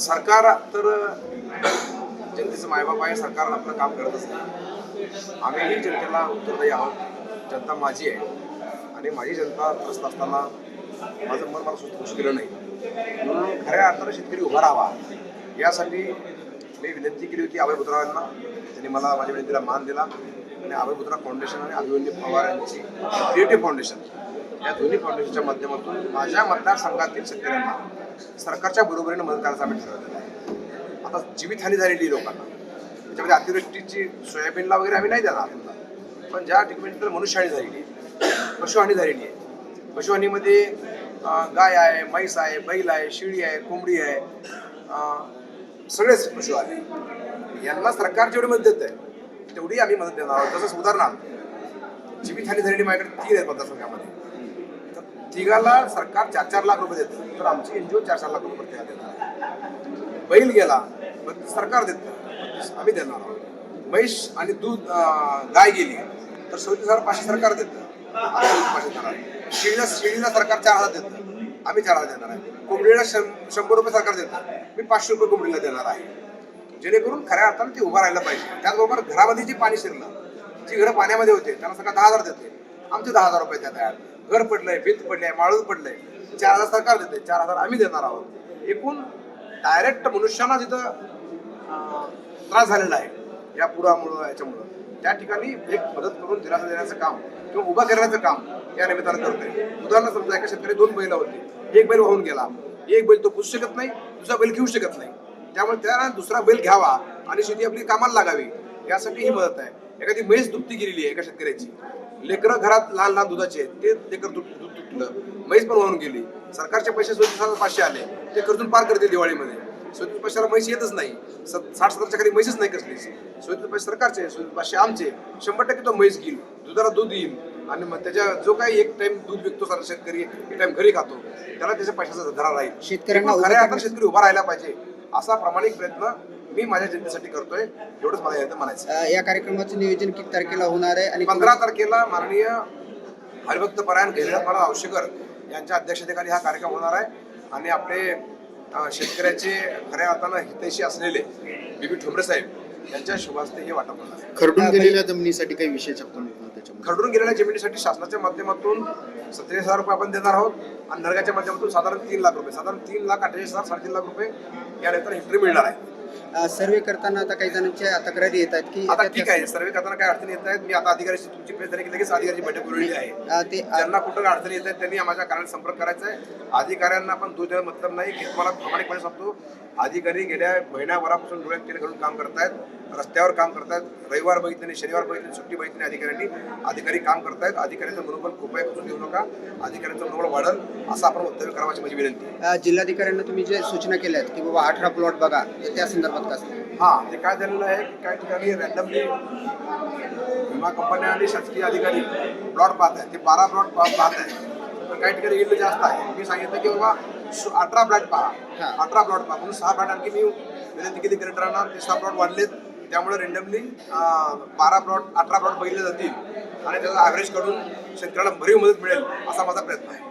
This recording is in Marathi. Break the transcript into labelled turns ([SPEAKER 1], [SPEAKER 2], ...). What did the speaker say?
[SPEAKER 1] सरकार तर जनतेचं मायबाप आहे सरकार आपलं काम करत नाही. आम्हीही जनतेला उत्तरदायी आहोत. जनता माझी आहे. आणि माझी जनता त्रस्त असताना माझं मन मला सुचू केलं नाही. म्हणून खऱ्या अर्थानं शेतकरी उभा राहावा. यासाठी मी विनंती केली होती अभय बुधरावांना त्यांनी मला माझ्या विनंतीला मान दिला. आणि अभय बुधरा फाउंडेशन आणि अभिमन्यू पवार यांची क्रिएटिव्ह फाउंडेशन या दोन्ही फाउंडेशनच्या माध्यमातून माझ्या मतदारसंघातील शेतकऱ्यांना सरकारच्या बरोबरीनं मदत करायचं आम्ही ठरवलेलं आहे. आता जीवितहानी झालेली लोकांना. त्याच्यामध्ये अतिवृष्टीची सोयाबीनला वगैरे आम्ही नाही देणार. पण ज्या ठिकाणी तर मनुष्यहानी झालेली आहे पशुहानी झालेली आहे. पशुहानीमध्ये गाय आहे म्हैस आहे बैल आहे शिळी आहे कोंबडी आहे सगळेच पशु आले यांना सरकार जेवढी मदत देत आहे तेवढी आम्ही मदत देणार आहोत. तसंच उदाहरणार्थ जीवितहानी झालेली माझ्याकडे तीन आहेत मतदारसंघामध्ये. तिघाला सरकार चार चार लाख रुपये देतं. तर आमची एनजीओ चार चार लाख रुपये प्रत्येकाला देणार बैल गेला पण सरकार देतं. आम्ही देणार आहोत. म्हैस आणि दूध गाय गेली तर सव्वीस हजार पाचशे सरकार देतं. पाचशे देणार शेळीला शेळीला सरकार चार हजार देतं. आम्ही चार हजार देणार आहे. कोंबडीला शं- शंभर रुपये सरकार देतं. मी पाचशे रुपये कोंबडीला देणार आहे. जेणेकरून खऱ्या अर्थानं ते उभं राहायला पाहिजे. त्याचबरोबर घरामध्ये जे पाणी शिरलं जी घरं पाण्यामध्ये होते त्यांना सरकार दहा हजार देते आमचे दहा हजार रुपये त्या तयार. घर पडलंय भिंत पडलंय माळून पडलंय. चार हजार सरकार देते चार हजार आम्ही देणार आहोत. एकूण डायरेक्ट मनुष्यांना तिथं त्रास झालेला आहे. या पुरामुळं याच्यामुळं. त्या ठिकाणी एक मदत करून दिलासा देण्याचं काम किंवा उभा करण्याचं काम या निमित्तानं करतोय. उदाहरण समजा एका शेतकरी दोन बैल होती. एक बैल वाहून गेला. एक बैल तो पुसू शकत नाही दुसरा बैल घेऊ शकत नाही. त्यामुळे त्याला दुसरा बैल घ्यावा आणि शेती आपली कामाला लागावी यासाठी ही मदत आहे. एखादी म्हैस दुभती गेलेली आहे एका शेतकऱ्याची. लेकरं घरात लहान लहान दुधाचे आहेत. ते लेकर दूध दूध तुटलं म्हैस पण वाहून गेली. सरकारचे पैसे हजार पाचशे आले. ते कर्जून पार करते दिवाळीमध्ये. सव्वीस पैशाला म्हैस येतच नाही. साठ सत्तरच्या खाली म्हैसच नाही कसलीच. सव्वीस पैसे सरकारचे सव्वीस पाचशे आमचे शंभर टक्के तो म्हैस घेईल. दुधाला दूध येईल. आणि मग त्याच्या जो काही एक टाइम दूध विकतो सारा शेतकरी एक टाइम घरी खातो त्याला त्याच्या पैशाचा धरा राहील.
[SPEAKER 2] शेतकऱ्यांना
[SPEAKER 1] खऱ्या शेतकरी उभा राहायला पाहिजे. असा प्रामाणिक प्रयत्न मी माझ्या जनतेसाठी करतोय एवढंच मला याचं म्हणायचं.
[SPEAKER 2] या कार्यक्रमाचं नियोजन किती तारखेला होणार आहे आणि
[SPEAKER 1] पंधरा तारखेला माननीय हरिभक्त परायण महाराज औशेकर यांच्या अध्यक्षतेखाली हा कार्यक्रम होणार आहे. आणि आपले शेतकऱ्याचे खऱ्या अर्थानं हितैषी असलेले बीबी ठोंबरे साहेब यांच्या शुभास्ते हे वाटप होणार आहे.
[SPEAKER 3] खरडून
[SPEAKER 2] हा,
[SPEAKER 3] गेलेल्या जमिनीसाठी काही विशेष आपण
[SPEAKER 1] खरडून गेलेल्या जमिनीसाठी शासनाच्या माध्यमातून सत्तेचाळीस हजार रुपये आपण देणार आहोत आणि नरगाच्या माध्यमातून साधारण तीन लाख रुपये साधारण तीन लाख अठ्ठेचाळीस हजार साडेतीन लाख रुपये या नंतर हेक्टरी मिळणार आहे.
[SPEAKER 2] सर्वे करताना आता काही जणांच्या तक्रारी येत आहेत की
[SPEAKER 1] आता ठीक आहे सर्वे करताना काय अडचणी येत आहेत. मी आता अधिकाऱ्याची तुमची प्रेस झाली की लगेच अधिकाऱ्याची बैठक बोलवलेली आहे.
[SPEAKER 2] अ, ते अ,
[SPEAKER 1] ज्यांना कुठं अडचणी येत आहेत त्यांनी माझ्या कार्यालयात संपर्क करायचा आहे. अधिकाऱ्यांना पण दूध द्यायला मतलब नाही की तुम्हाला प्रामाणिकपणे सांगतो. अधिकारी गेल्या महिन्याभरापासून डोळ्यात तेल घालून काम करतायत रस्त्यावर काम करतायत. रविवार बघितले नाही शनिवार बघितले सुट्टी बघितली अधिकाऱ्यांनी अधिकारी काम करतायत. अधिकाऱ्यांचं मनोबल कृपया करून देऊ नका. अधिकाऱ्यांचं मनोबल वाढल असं आपण वक्तव्य करावाची माझी विनंती
[SPEAKER 2] जिल्हाधिकाऱ्यांना तुम्ही जे सूचना केल्या आहेत की बाबा अठरा प्लॉट बघा तर त्या संदर्भात कसं
[SPEAKER 1] हा ते काय झालेलं आहे की काही ठिकाणी रॅन्डमली विमा कंपन्या आणि शासकीय अधिकारी प्लॉट पाहत आहेत. ते बारा प्लॉट पाहत आहेत. तर काही ठिकाणी इल्ड जास्त आहे. मी सांगितलं की बाबा सु- अठरा प्लॉट
[SPEAKER 2] हा.
[SPEAKER 1] पहा अठरा प्लॉट पहा. म्हणून सहा प्लॉट आणखी मी विनंती केली कलेक्टरांना ते सहा प्लॉट वाढलेत. त्यामुळे रेंडमली बारा प्लॉट अठरा प्लॉट बघितले जातील. आणि त्याचा ॲव्हरेज काढून शेतकऱ्याला भरीव मदत मिळेल असा माझा प्रयत्न आहे.